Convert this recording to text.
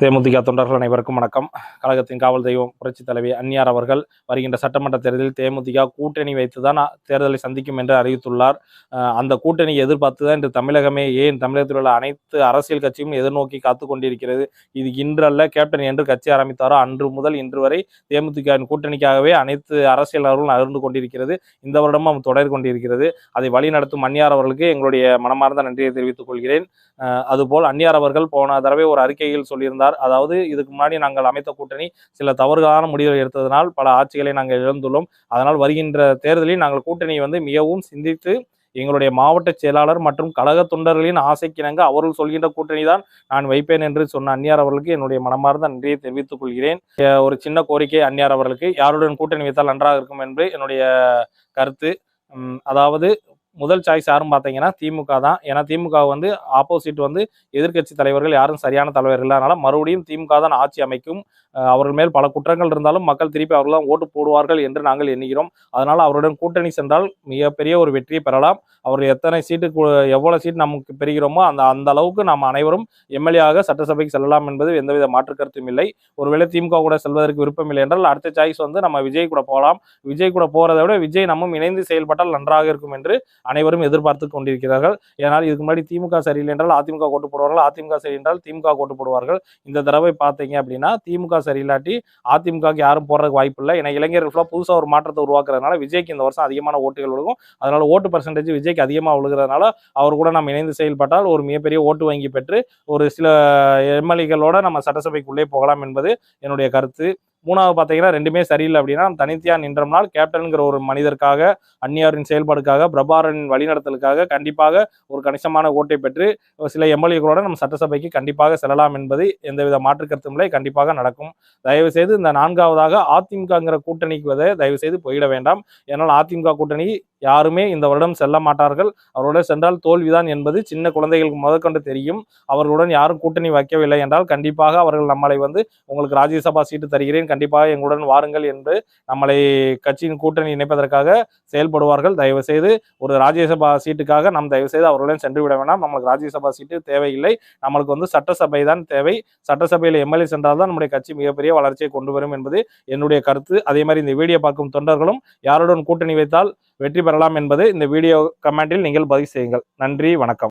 தேமுதிக தொண்டர்கள் அனைவருக்கும் வணக்கம். கழகத்தின் காவல் தெய்வம் புரட்சி தலைவி அந்நியார் அவர்கள் வருகின்ற சட்டமன்ற தேர்தலில் தேமுதிக கூட்டணி வைத்து தான் தேர்தலை சந்திக்கும் என்று அறிவித்துள்ளார். அந்த கூட்டணியை எதிர்பார்த்து தான் இன்று தமிழகமே ஏன் தமிழகத்தில் உள்ள அனைத்து அரசியல் கட்சியும் எதிர்நோக்கி காத்து கொண்டிருக்கிறது. இது இன்றல்ல கேப்டன் என்று கட்சி ஆரம்பித்தாரோ அன்று முதல் இன்று வரை தேமுதிகவின் கூட்டணிக்காகவே அனைத்து அரசியலாளர்களும் நகர்ந்து கொண்டிருக்கிறது. இந்த வருடமும் தொடர் கொண்டிருக்கிறது. அதை வழிநடத்தும் அந்நியார் அவர்களுக்கு எங்களுடைய மனமார்ந்த நன்றியை தெரிவித்துக் கொள்கிறேன். அதுபோல் அந்நியார் அவர்கள் போன தடவை ஒரு அறிக்கையில் சொல்லியிருந்தார். அதாவது இதுக்கு முன்னாடி நாங்கள் அமைத்த கூட்டணி சில தவறுகான முடிவுகள் எடுத்ததனால் பல ஆட்சிகளை நாங்கள் இழந்துள்ளோம். அதனால் வருகின்ற தேர்தலில் நாங்கள் கூட்டணியை வந்து மிகவும் சிந்தித்து எங்களுடைய மாவட்ட செயலாளர் மற்றும் கழக தொண்டர்களின் ஆசைக்கிணங்க அவர்கள் சொல்கின்ற கூட்டணி தான் நான் வைப்பேன் என்று சொன்ன அந்நியார் அவர்களுக்கு என்னுடைய மனமார்ந்த நன்றியை தெரிவித்துக் கொள்கிறேன். ஒரு சின்ன கோரிக்கை அந்நியார் அவர்களுக்கு. யாருடன் கூட்டணி வைத்தால் நன்றாக இருக்கும் என்று என்னுடைய கருத்து. அதாவது முதல் சாய்ஸ் யாரும் பார்த்தீங்கன்னா திமுக தான். ஏன்னா திமுக வந்து ஆப்போசிட் வந்து எதிர்க்கட்சி தலைவர்கள் யாரும் சரியான தலைவர்கள் இல்லை. மறுபடியும் திமுக தான் ஆட்சி அமைக்கும். அவர்கள் மேல் பல குற்றங்கள் இருந்தாலும் மக்கள் திருப்பி அவர்களாம் ஓட்டு போடுவார்கள் என்று நாங்கள் எண்ணுகிறோம். அதனால் அவருடன் கூட்டணி சென்றால் மிகப்பெரிய ஒரு வெற்றியை பெறலாம். அவர் எத்தனை சீட்டு எவ்வளோ எவ்வளவு சீட் நமக்கு பெறுகிறோமோ அந்த அந்த அளவுக்கு நாம் அனைவரும் எம்எல்ஏ ஆக சட்டசபைக்கு செல்லலாம் என்பது எந்தவித மாற்று கருத்தும் இல்லை. ஒருவேளை திமுக கூட செல்வதற்கு விருப்பம் இல்லை என்றால் அடுத்த சாய்ஸ் வந்து நம்ம விஜய் கூட போகலாம். விஜய் கூட போகிறத விட விஜய் நம்மும் இணைந்து செயல்பட்டால் நன்றாக இருக்கும் என்று அனைவரும் எதிர்பார்த்து கொண்டிருக்கிறார்கள். ஏனால் இதுக்கு முன்னாடி திமுக சரியில்லை என்றால் அதிமுக கோட்டு போடுவார்கள். அதிமுக சரி என்றால் திமுக கோட்டு போடுவார்கள். இந்த தடவை பார்த்தீங்க அப்படின்னா திமுக சரியில்லாட்டி அதிமுகவுக்கு யாரும் போடுறதுக்கு வாய்ப்பு இல்லை ஏன்னா இளைஞர்கள் ஃபுல்லாக புதுசாக ஒரு மாற்றத்தை உருவாக்குறதுனால விஜய்க்கு இந்த வருஷம் அதிகமான ஓட்டுகள் விழுகும். அதனால ஓட்டு பர்சன்டேஜ் விஜய்க்கு அதிகமாக விழுகிறதுனால அவர் கூட நம்ம இணைந்து செயல்பட்டால் ஒரு மிகப்பெரிய ஓட்டு வங்கி பெற்று ஒரு சில எம்எல்ஏகளோட நம்ம சட்டசபைக்குள்ளே போகலாம் என்பது என்னுடைய கருத்து. மூணாவது பார்த்தீங்கன்னா ரெண்டுமே சரியில்லை அப்படின்னா நம்ம தனித்தியா நின்றோம்னால் கேப்டன்கிற ஒரு மனிதருக்காக அந்நியாரின் செயல்பாடுக்காக பிரபாரனின் வழிநடத்தலுக்காக கண்டிப்பாக ஒரு கணிசமான ஓட்டை பெற்று ஒரு சில எம்எல்ஏக்களோட நம்ம சட்டசபைக்கு கண்டிப்பாக செல்லலாம் என்பது எந்தவித மாற்று இல்லை. கண்டிப்பாக நடக்கும். தயவு செய்து இந்த நான்காவதாக அதிமுகங்கிற கூட்டணிக்கு தயவு செய்து போயிட வேண்டாம். ஏன்னால் அதிமுக கூட்டணி யாருமே இந்த வருடம் செல்ல மாட்டார்கள். அவரோட சென்றால் தோல்விதான் என்பது சின்ன குழந்தைகளுக்கு முதற்கொண்டு தெரியும். அவர்களுடன் யாரும் கூட்டணி வைக்கவில்லை என்றால் கண்டிப்பாக அவர்கள் நம்மளை வந்து உங்களுக்கு ராஜ்யசபா சீட்டு தருகிறேன். கண்டிப்பாக எங்களுடன் வாருங்கள் என்று நம்மளை கட்சியின் கூட்டணி இணைப்பதற்காக செயல்படுவார்கள். தயவு செய்து ஒரு ராஜ்யசபா சீட்டுக்காக நாம் தயவு செய்து அவர்களுடன் சென்று விட வேண்டாம் நம்மளுக்கு ராஜ்யசபா சீட்டு தேவையில்லை. நம்மளுக்கு வந்து சட்டசபை தான் தேவை. சட்டசபையில் எம்எல்ஏ சென்றால் தான் நம்முடைய கட்சி மிகப்பெரிய வளர்ச்சியை கொண்டு வரும் என்பது என்னுடைய கருத்து. அதே மாதிரி இந்த வீடியோ பார்க்கும் தொண்டர்களும் யாருடன் கூட்டணி வைத்தால் வெற்றி பெறலாம் என்பது இந்த வீடியோ கமெண்டில் நீங்கள் பதிவு செய்யுங்கள். நன்றி வணக்கம்.